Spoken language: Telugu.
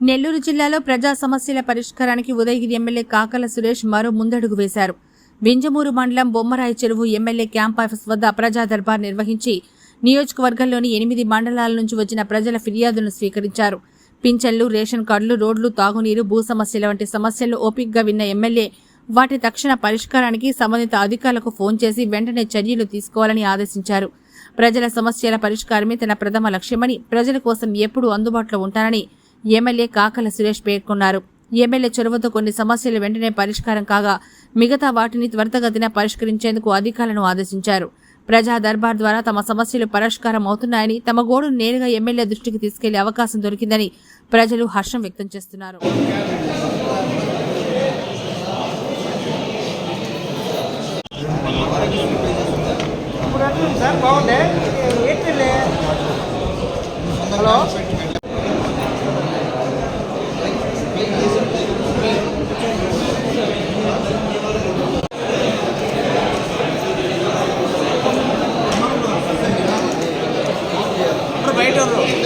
నెల్లూరు జిల్లాలో ప్రజా సమస్యల పరిష్కారానికి ఉదయగిరి ఎమ్మెల్యే కాకల సురేష్ మరో ముందడుగు వేశారు. వింజమూరు మండలం బొమ్మరాయి చెరువు ఎమ్మెల్యే క్యాంప్ ఆఫీస్ వద్ద ప్రజా దర్బార్ నిర్వహించి నియోజకవర్గంలోని ఎనిమిది మండలాల నుంచి వచ్చిన ప్రజల ఫిర్యాదులను స్వీకరించారు. పింఛన్లు రేషన్ కార్డులు రోడ్లు తాగునీరు భూ సమస్యల వంటి సమస్యలు ఓపిక్గా విన్న ఎమ్మెల్యే వాటి తక్షణ పరిష్కారానికి సంబంధిత అధికారులకు ఫోన్ చేసి వెంటనే చర్యలు తీసుకోవాలని ఆదేశించారు. ప్రజల సమస్యల పరిష్కారమే తన ప్రథమ లక్ష్యమని ప్రజల కోసం ఎప్పుడూ అందుబాటులో ఉంటానని ఎమ్మెల్యే కాకల సురేష్ పేర్కొన్నారు. ఎమ్మెల్యే చొరవతో కొన్ని సమస్యలు వెంటనే పరిష్కారం కాగా మిగతా వాటిని త్వరితగతిన పరిష్కరించేందుకు అధికారులను ఆదేశించారు. ప్రజా దర్బార్ ద్వారా తమ సమస్యలు పరిష్కారం అవుతున్నాయని తమ గోడును నేరుగా ఎమ్మెల్యే దృష్టికి తీసుకెళ్ళే అవకాశం దొరికిందని ప్రజలు హర్షం వ్యక్తం చేస్తున్నారు. హలో? ಹೇಳ್ತಾರೆ